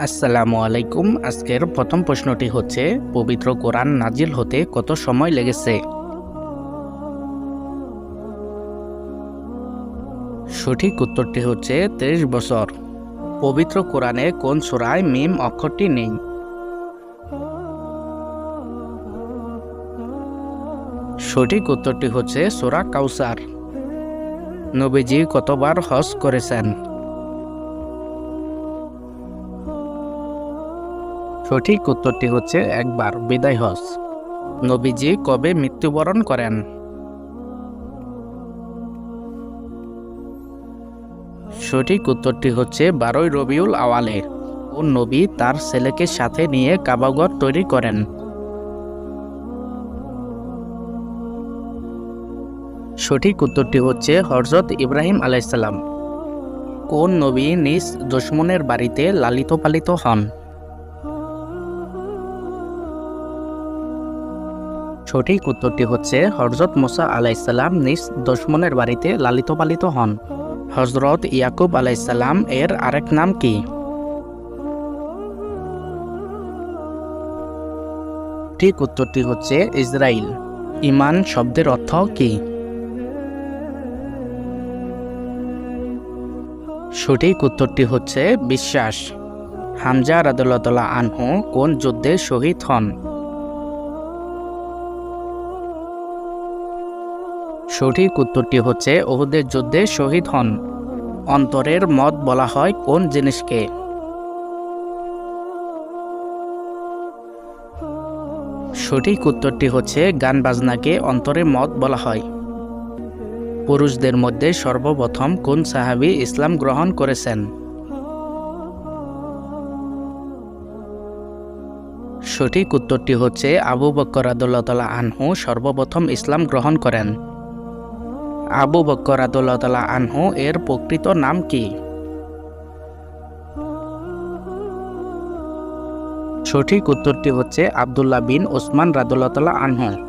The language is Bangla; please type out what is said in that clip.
আসসালামু আলাইকুম। আজকের প্রথম প্রশ্নটি হচ্ছে, পবিত্র কোরআন নাজিল হতে কত সময় লেগেছে? সঠিক উত্তরটি হচ্ছে ৩০ বছর। পবিত্র কোরআনে কোন সুরায় মিম অক্ষরটি নেই? সঠিক উত্তরটি হচ্ছে সূরা কাউসার। নবীজি কতবার হজ করেছেন? সঠিক উত্তরটি হচ্ছে একবার, বিদায় হজ। নবীজি কবে মৃত্যুবরণ করেন? সঠিক উত্তরটি হচ্ছে বারোই রবিউল আওয়ালে। ও নবী তার ছেলেকে সাথে নিয়ে কাবাগর তৈরি করেন। সঠিক উত্তরটি হচ্ছে হরজত ইব্রাহিম আলাইসাল্লাম কোন নবী নিজ দুশ্মনের বাড়িতে লালিত পালিত হন? সঠিক উত্তরটি হচ্ছে হজরত মোসা আলাইসাল্লাম নিজ দুশ্মনের বাড়িতে লালিত পালিত হন। হজরত ইয়াকুব আলাইসাল্লাম এর আরেক নাম কি? ঠিক উত্তরটি হচ্ছে ইসরাইল। ইমান শব্দের অর্থ কি? সঠিক উত্তরটি হচ্ছে বিশ্বাস। হামজা রাদুল্লাহ আনহু কোন যুদ্ধে শহীদ হন? সঠিক উত্তরটি হচ্ছে ওহুদের যুদ্ধে শহীদ হন। অন্তরের মত বলা হয় কোন জিনিসকে? সঠিক উত্তরটি হচ্ছে গান বাজনাকে অন্তরের মত বলা হয়। পুরুষদের মধ্যে সর্বপ্রথম কোন সাহাবি ইসলাম গ্রহণ করেছেন? সঠিক উত্তরটি হচ্ছে আবু বক্কর আদুল্লাহ আনহু সর্বপ্রথম ইসলাম গ্রহণ করেন। আবু বক্কর আদুল্লাহ আনহু এর প্রকৃত নাম কি? সঠিক উত্তরটি হচ্ছে আবদুল্লাহ বিন ওসমান রাদুল্লাহ আনহু।